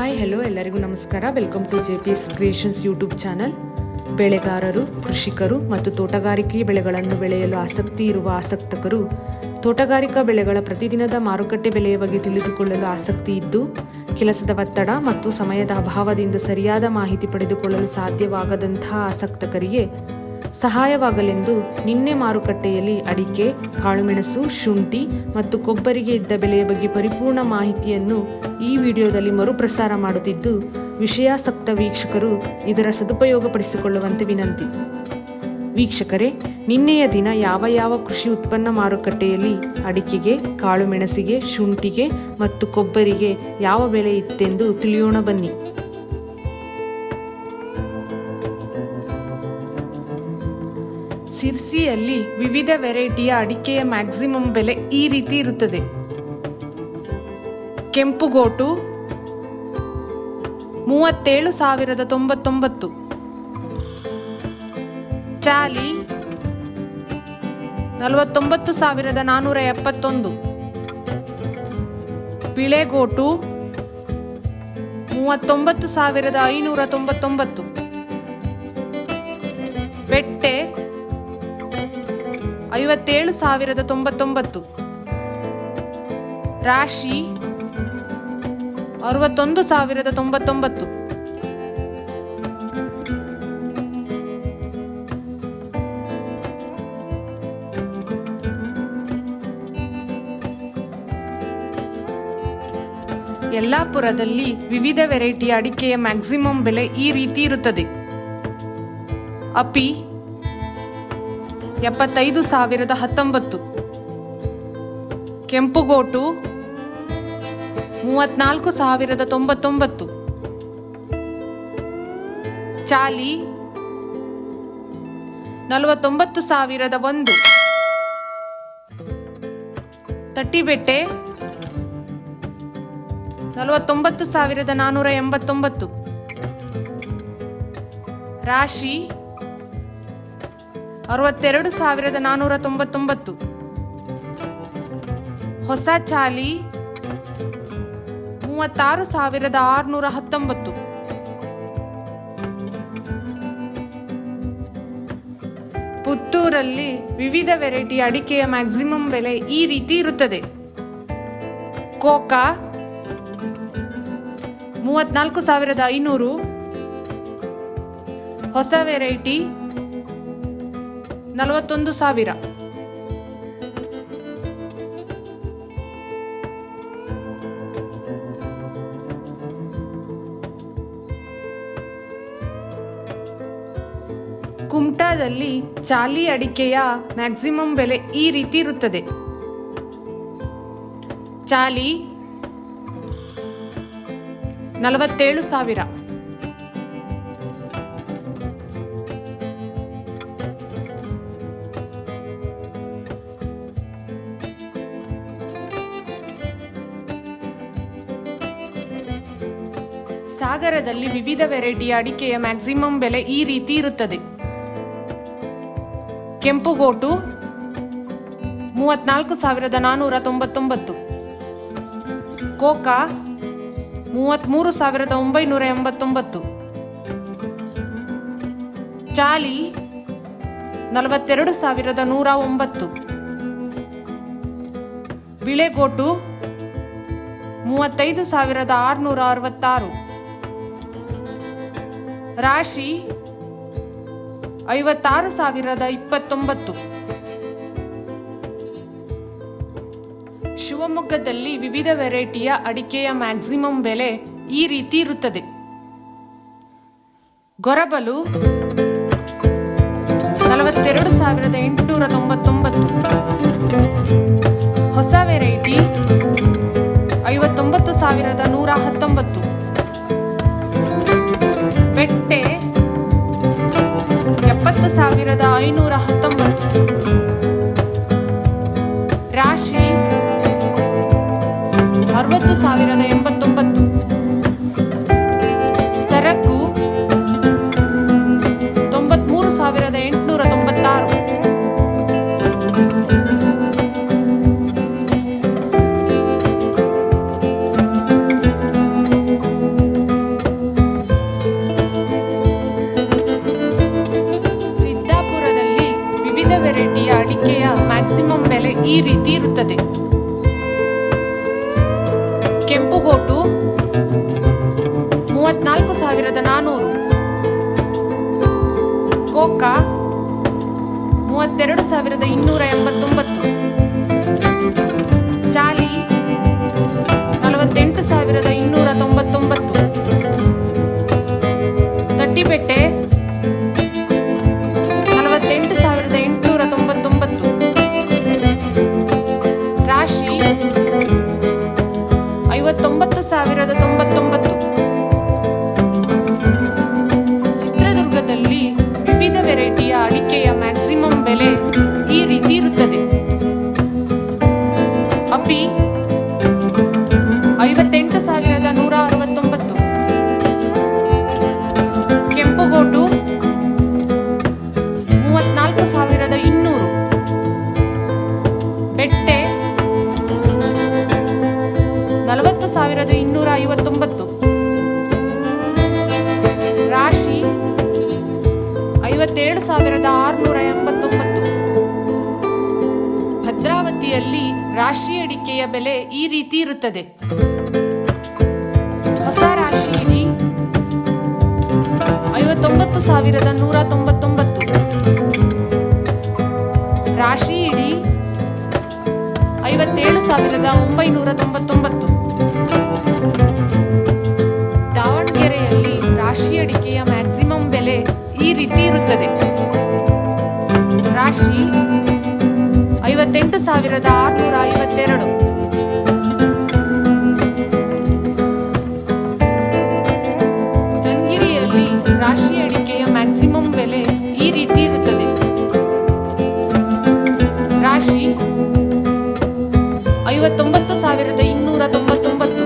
Hi hello ಎಲ್ಲರಿಗೂ ನಮಸ್ಕಾರ. Welcome to J P S creations YouTube channel ಬೆಳೆಗಾರರು, ಕೃಷಿಕರು ಮತ್ತು ತೋಟಗಾರಿಕೆ ಬೆಳೆಗಳನ್ನು ಬೆಳೆಯಲು ಆಸಕ್ತಿ ಇರುವ ಆಸಕ್ತಕರು, ತೋಟಗಾರಿಕಾ ಬೆಳೆಗಳ ಪ್ರತಿದಿನದ ಮಾರುಕಟ್ಟೆ ಬೆಲೆಯ ಬಗ್ಗೆ ತಿಳಿದುಕೊಳ್ಳಲು ಆಸಕ್ತಿ ಇದ್ದು, ಕೆಲಸದ ಒತ್ತಡ ಮತ್ತು ಸಮಯದ ಅಭಾವದಿಂದ ಸರಿಯಾದ ಮಾಹಿತಿ ಪಡೆದುಕೊಳ್ಳಲು ಸಾಧ್ಯವಾಗದಂತಹ ಆಸಕ್ತಕರಿಗೆ ಸಹಾಯವಾಗಲೆಂದು ನಿನ್ನೆ ಮಾರುಕಟ್ಟೆಯಲ್ಲಿ ಅಡಿಕೆ, ಕಾಳುಮೆಣಸು, ಶುಂಠಿ ಮತ್ತು ಕೊಬ್ಬರಿಗೆ ಇದ್ದ ಬೆಲೆಯ ಬಗ್ಗೆ ಪರಿಪೂರ್ಣ ಮಾಹಿತಿಯನ್ನು ಈ ವಿಡಿಯೋದಲ್ಲಿ ಮರುಪ್ರಸಾರ ಮಾಡುತ್ತಿದ್ದು, ವಿಷಯಾಸಕ್ತ ವೀಕ್ಷಕರು ಇದರ ಸದುಪಯೋಗಪಡಿಸಿಕೊಳ್ಳುವಂತೆ ವಿನಂತಿ. ವೀಕ್ಷಕರೇ, ನಿನ್ನೆಯ ದಿನ ಯಾವ ಯಾವ ಕೃಷಿ ಉತ್ಪನ್ನ ಮಾರುಕಟ್ಟೆಯಲ್ಲಿ ಅಡಿಕೆಗೆ, ಕಾಳುಮೆಣಸಿಗೆ, ಶುಂಠಿಗೆ ಮತ್ತು ಕೊಬ್ಬರಿಗೆ ಯಾವ ಬೆಲೆ ಇತ್ತೆಂದು ತಿಳಿಯೋಣ ಬನ್ನಿ. ಸಿರ್ಸಿಯಲ್ಲಿ ವಿವಿಧ ವೆರೈಟಿಯ ಅಡಿಕೆಯ ಮ್ಯಾಕ್ಸಿಮಮ್ ಬೆಲೆ ಈ ರೀತಿ ಇರುತ್ತದೆ. ಕೆಂಪುಗೋಟು ಮೂವತ್ತೇಳು ಸಾವಿರದ ತೊಂಬತ್ತೊಂಬತ್ತು. ಚಾಲಿ, ನಲವತ್ತೊಂಬತ್ತು ಸಾವಿರದ ನಾನ್ನೂರ ಎಪ್ಪತ್ತೊಂದು. ಬಿಳೆಗೋಟು, ಮೂವತ್ತೊಂಬತ್ತು ಸಾವಿರದ ಐನೂರ ತೊಂಬತ್ತೊಂಬತ್ತು. ಐವತ್ತೇಳು ಸಾವಿರದ ತೊಂಬತ್ತೊಂಬತ್ತು. ರಾಶಿ ಅರವತ್ತೊಂದು ಸಾವಿರದ ತೊಂಬತ್ತೊಂಬತ್ತು. ಯಲ್ಲಾಪುರದಲ್ಲಿ ವಿವಿಧ ವೆರೈಟಿಯ ಅಡಿಕೆಯ ಮ್ಯಾಕ್ಸಿಮಮ್ ಬೆಲೆ ಈ ರೀತಿ ಇರುತ್ತದೆ. ಅಪಿ ಎಪ್ಪತ್ತೈದು ಸಾವಿರದ ಹತ್ತೊಂಬತ್ತು. ಕೆಂಪುಗೋಟು, ಮೂವತ್ನಾಲ್ಕು ಸಾವಿರದ ತೊಂಬತ್ತೊಂಬತ್ತು. ಚಾಲಿ, ನಲವತ್ತೊಂಬತ್ತು ಸಾವಿರದ ಒಂದು. ತಟ್ಟಿಬೆಟ್ಟೆ, ನಲವತ್ತೊಂಬತ್ತು ಸಾವಿರದ ನಾನ್ನೂರ ಎಂಬತ್ತೊಂಬತ್ತು. ರಾಶಿ ಅರವತ್ತೆರಡು ಸಾವಿರದ ನಾನ್ನೂರ ತೊಂಬತ್ತೊಂಬತ್ತು. ಹೊಸ ಚಾಲಿ ಮೂವತ್ತಾರು ಸಾವಿರದ ಆರುನೂರ ಹತ್ತೊಂಬತ್ತು. ಪುತ್ತೂರಲ್ಲಿ ವಿವಿಧ ವೆರೈಟಿ ಅಡಿಕೆಯ ಮ್ಯಾಕ್ಸಿಮಮ್ ಬೆಲೆ ಈ ರೀತಿ ಇರುತ್ತದೆ. ಕೋಕಾ ಮೂವತ್ನಾಲ್ಕು ಸಾವಿರದ ಐನೂರು. ಹೊಸ ವೆರೈಟಿ ನಲವತ್ತೊಂದು ಸಾವಿರ. ಕುಮಟಾದಲ್ಲಿ ಚಾಲಿ ಅಡಿಕೆಯ ಮ್ಯಾಕ್ಸಿಮಮ್ ಬೆಲೆ ಈ ರೀತಿ ಇರುತ್ತದೆ. ಚಾಲಿ ನಲವತ್ತೇಳು ಸಾವಿರ. ಸಾಗರದಲ್ಲಿ ವಿವಿಧ ವೆರೈಟಿ ಅಡಿಕೆಯ ಮ್ಯಾಕ್ಸಿಮಮ್ ಬೆಲೆ ಈ ರೀತಿ ಇರುತ್ತದೆ. ಕೆಂಪುಗೋಟು, ಮೂವತ್ನಾಲ್ಕು ಸಾವಿರದ ನಾನ್ನೂರ ತೊಂಬತ್ತೊಂಬತ್ತು. ಕೋಕಾ ಮೂವತ್ತ್ಮೂರು ಸಾವಿರದ ಒಂಬೈನೂರ ಎಂಬತ್ತೊಂಬತ್ತು. ಚಾಲಿ, ನಲವತ್ತೆರಡು ಸಾವಿರದ ನೂರ ಒಂಬತ್ತು. ಬಿಳೆಗೋಟು, ಮೂವತ್ತೈದು ಸಾವಿರದ ಆರುನೂರ ಅರವತ್ತಾರು. ರಾಶಿ ಐವತ್ತಾರು ಸಾವಿರದ ಇಪ್ಪತ್ತೊಂಬತ್ತು. ಶಿವಮೊಗ್ಗದಲ್ಲಿ ವಿವಿಧ ವೆರೈಟಿಯ ಅಡಿಕೆಯ ಮ್ಯಾಕ್ಸಿಮಮ್ ಬೆಲೆ ಈ ರೀತಿ ಇರುತ್ತದೆ. ಗೊರಬಲು ನಲವತ್ತೆರಡು ಸಾವಿರದ ಎಂಟುನೂರ ತೊಂಬತ್ತೊಂಬತ್ತು. ಹೊಸ ವೆರೈಟಿ ಐವತ್ತೊಂಬತ್ತು ಸಾವಿರದ ನೂರ ಹತ್ತೊಂಬತ್ತು. ಸಾವಿರದ ಐನೂರ ಹತ್ತೊಂಬತ್ತು. ರಾಶಿ ಅರವತ್ತು ಸಾವಿರದ ಎಂಬತ್ತೊಂಬತ್ತು. ವಿವಿಧ ವೆರೈಟಿಯ ಅಡಿಕೆಯ ಮ್ಯಾಕ್ಸಿಮಮ್ ಬೆಲೆ ಈ ರೀತಿ ಇರುತ್ತದೆ. ಕೆಂಪುಗೋಟು, ಮೂವತ್ನಾಲ್ಕು ಸಾವಿರದ ನಾನ್ನೂರು ಕೋಕಾ, ಮೂವತ್ತೆರಡು ಸಾವಿರದ ಇನ್ನೂರ ಎಂಬತ್ತೊಂಬತ್ತು. ಅಪಿ ಐವತ್ತೆಂಟು ಸಾವಿರದ ನೂರ ಅರವತ್ತೊಂಬತ್ತು. ಕೆಂಪುಗೋಟು ಮೂವತ್ನಾಲ್ಕು ಸಾವಿರದ ಇನ್ನೂರು. ಬೆಟ್ಟೆ, ನಲವತ್ತು ಸಾವಿರದ ಇನ್ನೂರ ಐವತ್ತೊಂಬತ್ತು. ರಾಶಿ, ಐವತ್ತೇಳು ಸಾವಿರದ ಆರುನೂರ ಎಂಬತ್ತೊಂಬತ್ತು. ಭದ್ರಾವತಿಯಲ್ಲಿ ರಾಶಿ ಅಡಿಕೆಯ ಬೆಲೆ ಈ ರೀತಿ ಇರುತ್ತದೆ. ಹೊಸ ರಾಶಿ ಇಡಿ ಐವತ್ತೊಂಬತ್ತು ಸಾವಿರದ ನೂರ ತೊಂಬತ್ತೊಂಬತ್ತು ರಾಶಿ ಇಡಿ ಐವತ್ತೇಳು ಸಾವಿರದ ಒಂಬೈನೂರ ತೊಂಬತ್ತೊಂಬತ್ತು ರಾಶಿ ಅಡಿಕೆಯ ಮ್ಯಾಕ್ಸಿಮಮ್ ಬೆಲೆ ಈ ರೀತಿ ಇರುತ್ತದೆ. ರಾಶಿ ಐವತ್ತೊಂಬತ್ತು ಸಾವಿರದ ಇನ್ನೂರ ತೊಂಬತ್ತೊಂಬತ್ತು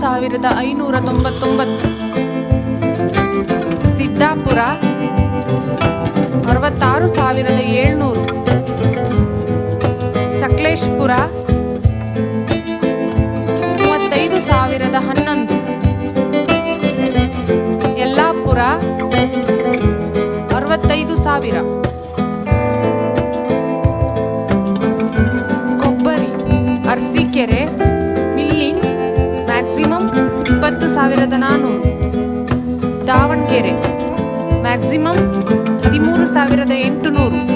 ಸಾವಿರದ ಐನೂರ ತೊಂಬತ್ತೊಂಬತ್ತು. ಸಿದ್ದಾಪುರ ಅರವತ್ತಾರು ಸಾವಿರದ ಏಳ್ನೂರು. ಸಕಲೇಶ್ಪುರ ಮೂವತ್ತೈದು ಸಾವಿರದ ಹನ್ನೊಂದು. ಯಲ್ಲಾಪುರ ಅರವತ್ತೈದು ಸಾವಿರ. ಸಾವಿರದ ನಾನ್ನೂರು ದಾವಣಗೆರೆ. ಮ್ಯಾಕ್ಸಿಮಮ್ ಹದಿಮೂರು ಸಾವಿರದ ಎಂಟುನೂರು. ಈ